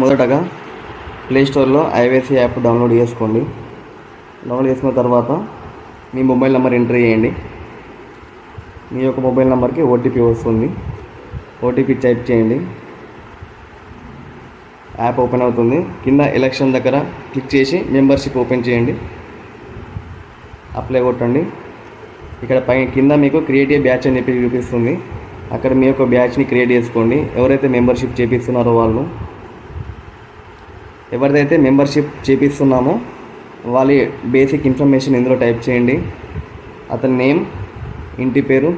మొదటగా ప్లే స్టోర్లో IYC app download చేసుకోండి. డౌన్లోడ్ చేసుకున్న తర్వాత మీ మొబైల్ నెంబర్ ఎంటర్ చేయండి. మీ యొక్క మొబైల్ నెంబర్కి ఓటీపీ వస్తుంది. ఓటీపీ టైప్ చేయండి. యాప్ ఓపెన్ అవుతుంది. కింద ఎలక్షన్ దగ్గర క్లిక్ చేసి మెంబర్షిప్ ఓపెన్ చేయండి. అప్లై కొట్టండి. ఇక్కడ పై కింద మీకు క్రియేటివ్ బ్యాచ్ అని చెప్పి చూపిస్తుంది. అక్కడ మీ యొక్క బ్యాచ్ని క్రియేట్ చేసుకోండి. ఎవరైతే మెంబర్షిప్ చేపిస్తున్నారో వాళ్ళు. ఎవరిదైతే మెంబర్షిప్ చేపిస్తున్నామో వాళ్ళ బేసిక్ ఇన్ఫర్మేషన్ ఇందులో టైప్ చేయండి. అతని నేమ్ ఇంటి పేరు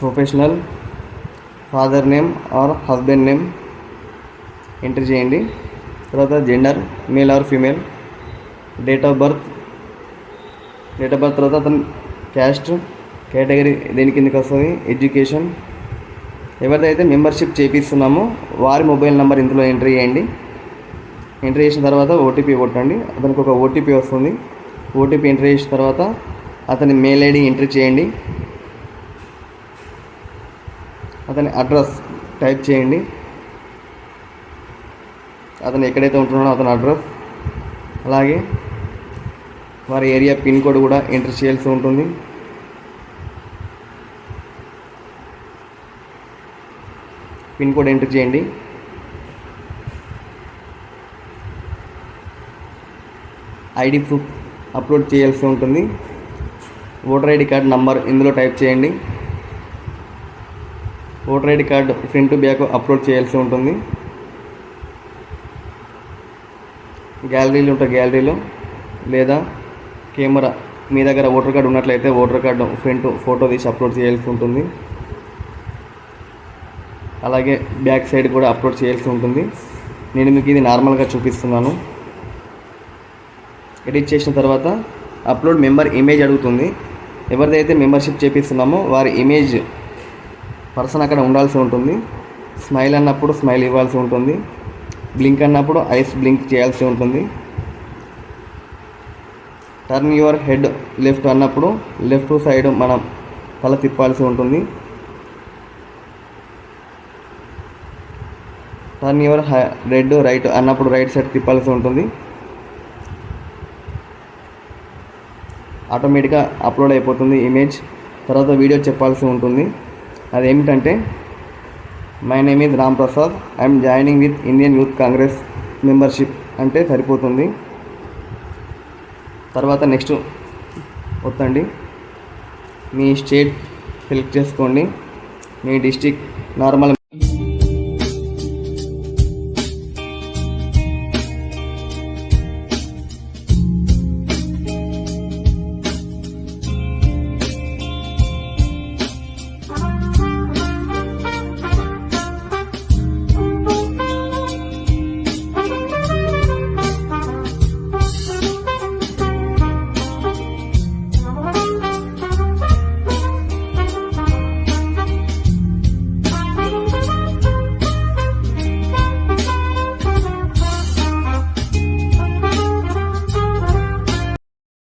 professional father name or husband name enter చేయండి. తర్వాత gender male or female date of birth date of birth తర్వాత అతని క్యాస్ట్ కేటగిరీ దేని కిందకి వస్తుంది ఎడ్యుకేషన్ ఎవరిదైతే మెంబర్షిప్ చేపిస్తున్నామో వారి మొబైల్ నెంబర్ ఇందులో ఎంటర్ చేయండి. ఎంటర్ చేసిన తర్వాత ఓటీపీ కొట్టండి. అతనికి ఒక ఓటీపీ వస్తుంది. ఓటీపీ ఎంటర్ చేసిన తర్వాత అతని మెయిల్ ఐడి ఎంటర్ చేయండి. అతని అడ్రస్ టైప్ చేయండి. అతను ఎక్కడైతే ఉంటున్నాడో అతని అడ్రస్ అలాగే వారి ఏరియా పిన్ కోడ్ కూడా ఎంటర్ చేయాల్సి ఉంటుంది. పిన్ కోడ్ ఎంటర్ చేయండి. ఐడి ప్రూఫ్ అప్లోడ్ చేయాల్సి ఉంటుంది. ఓటర్ ఐడి కార్డ్ నంబర్ ఇందులో టైప్ చేయండి. Voter ID card front back upload చేయాల్సి ఉంటుంది. గ్యాలరీలు ఉంటే గ్యాలరీలో. లేదా కెమెరా మీ దగ్గర ఓటర్ కార్డు ఉన్నట్లయితే ఓటర్ కార్డు ఫ్రంట్ ఫోటో తీసి అప్లోడ్ చేయాల్సి ఉంటుంది. అలాగే బ్యాక్ సైడ్ కూడా అప్లోడ్ చేయాల్సి ఉంటుంది. నేను మీకు ఇది నార్మల్గా చూపిస్తున్నాను. ఎడిట్ చేసిన తర్వాత అప్లోడ్ మెంబర్ ఇమేజ్ అడుగుతుంది. ఎవరిదైతే మెంబర్షిప్ చేపిస్తున్నామో వారి ఇమేజ్ పర్సన్ అక్కడ ఉండాల్సి ఉంటుంది. స్మైల్ అన్నప్పుడు స్మైల్ ఇవ్వాల్సి ఉంటుంది. బ్లింక్ అన్నప్పుడు ఐస్ బ్లింక్ చేయాల్సి ఉంటుంది. టర్న్ యువర్ హెడ్ లెఫ్ట్ అన్నప్పుడు లెఫ్ట్ సైడ్ మనం తల తిప్పాల్సి ఉంటుంది. టర్న్ యువర్ రెడ్ రైట్ అన్నప్పుడు రైట్ సైడ్ తిప్పాల్సి ఉంటుంది. ఆటోమేటిక్గా అప్లోడ్ అయిపోతుంది ఇమేజ్. తర్వాత వీడియో చెప్పాల్సి ఉంటుంది. అదేమిటంటే my name is Ram Prasad. I'm joining with Indian youth Congress membership. అంటే సరిపోతుంది. తర్వాత నెక్స్ట్ వద్దండి. మీ స్టేట్ సెలెక్ట్ చేసుకోండి. మీ డిస్టిక్ నార్మల్